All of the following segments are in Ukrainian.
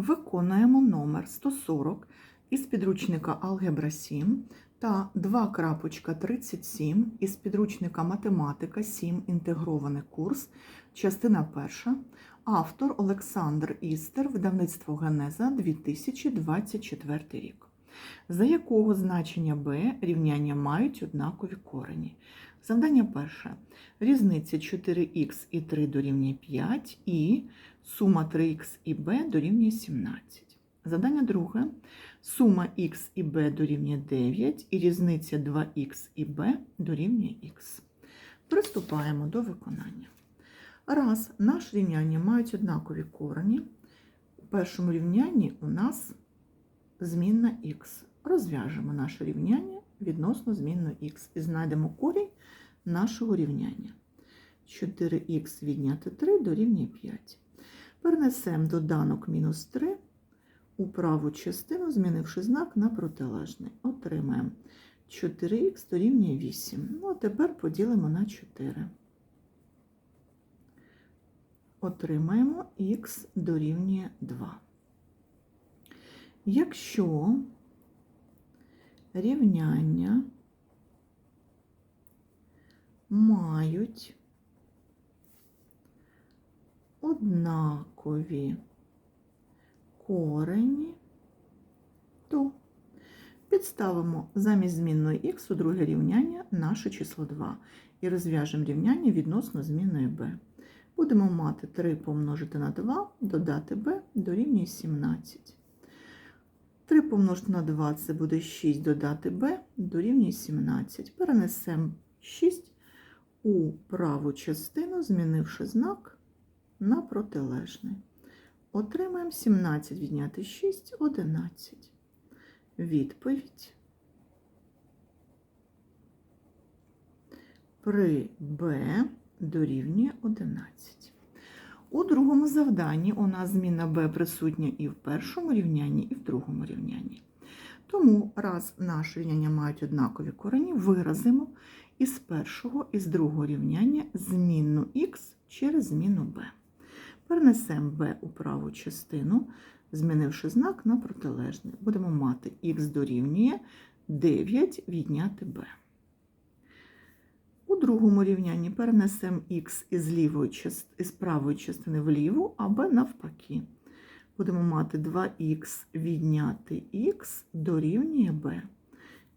Виконуємо номер 140 із підручника Алгебра 7 та 2.37 із підручника Математика 7. Інтегрований курс, частина 1. Автор Олександр Істер, видавництво Генеза 2024 рік. За якого значення b рівняння мають однакові корені? Завдання перше. Різниця 4х і 3 дорівнює 5 і сума 3х і b дорівнює 17. Завдання друге. Сума х і b дорівнює 9 і різниця 2х і b дорівнює х. Приступаємо до виконання. Раз наш рівняння мають однакові корені. У першому рівнянні у нас змінна х. Розв'яжемо наше рівняння відносно змінної х і знайдемо корінь нашого рівняння. 4х відняти 3 дорівнює 5. Перенесемо доданок мінус 3 у праву частину, змінивши знак на протилежний. Отримаємо 4х дорівнює 8. Ну, а тепер поділимо на 4. Отримаємо х дорівнює 2. Якщо рівняння мають однакові корені, то підставимо замість змінної х у друге рівняння наше число 2 і розв'яжемо рівняння відносно змінної b. Будемо мати 3 помножити на 2, додати b дорівнює 17. 3 помножити на 2 це буде 6 додати b дорівнює 17. Перенесемо 6 у праву частину, змінивши знак на протилежний. Отримаємо 17 відняти 6 11. Відповідь при b дорівнює 11. У другому завданні у нас зміна b присутня і в першому рівнянні, і в другому рівнянні. Тому, раз наші рівняння мають однакові корені, виразимо із першого і з другого рівняння змінну х через зміну b. Перенесемо b у праву частину, змінивши знак на протилежний. Будемо мати х дорівнює 9 відняти b. Другому рівнянні перенесемо х із, лівої, із правої частини в ліву, а b навпаки. Будемо мати 2х відняти х дорівнює b.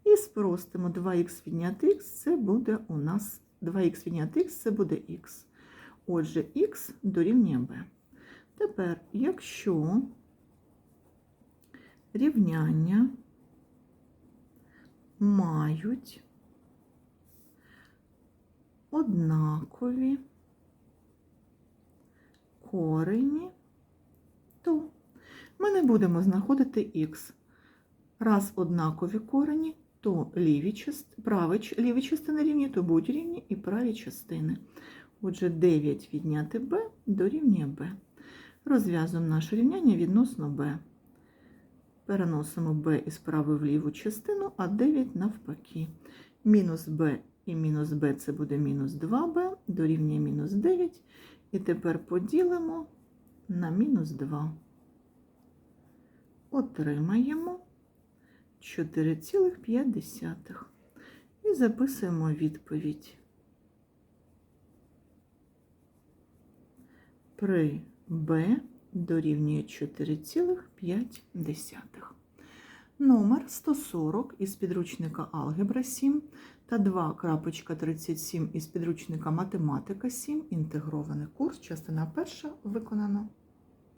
І спростимо 2х відняти х, це буде у нас 2х відняти х, це буде х. Отже, х дорівнює b. Тепер, якщо рівняння мають однакові корені, то ми не будемо знаходити х. Раз однакові корені, то ліві частини, праві, ліві частини рівні, то будуть рівні і праві частини. Отже, 9 відняти b дорівнює b. Розв'язуємо наше рівняння відносно b. Переносимо b із правої в ліву частину, а 9 навпаки. Мінус b і мінус b це буде мінус 2b, дорівнює мінус 9. І тепер поділимо на мінус 2. Отримаємо 4,5. І записуємо відповідь. При b дорівнює 4,5. Номер 140 із підручника Алгебра 7 та 2.37 із підручника Математика 7. Інтегрований курс. Частина перша виконана.